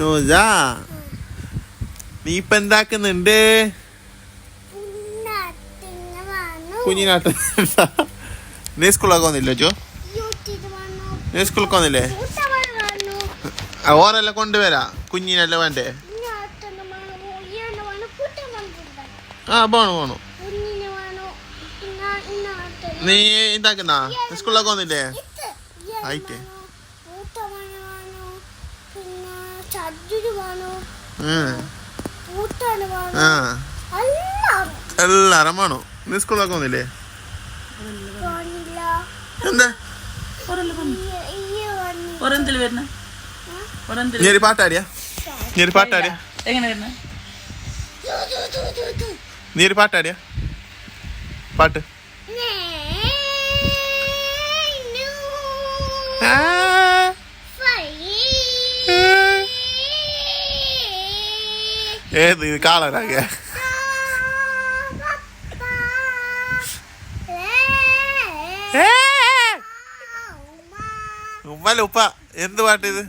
നൂജ നീ ഇപ്പൊ എന്താക്കുന്നുണ്ട്? കുഞ്ഞിനാട്ടേ. നീ സ്കൂളൊക്കെ വന്നില്ല ചോ. നീ സ്കൂളൊക്കെ വന്നില്ലേ? ഓരല്ല കൊണ്ടുവരാ. കുഞ്ഞിനെല്ലാം വേണ്ടേ. ആ പോണു പോണു. നീ എന്താക്കുന്ന? സ്കൂളിലൊക്കെ വന്നില്ലേ? ആയിട്ടെ. എല്ലാരും വേണോ? നീ സ്കൂളിലൊക്കെ വന്നില്ലേ. എന്താ? പാട്ടാടിയാ. നീ ഒരു പാട്ടാടിയാ. എങ്ങനെ വരുന്ന. നീ ഒരു പാട്ടാടിയാ. പാട്ട്. ஏது இது காலம் நாங்க உம்மால உப்பா எந்த பாட்டு இது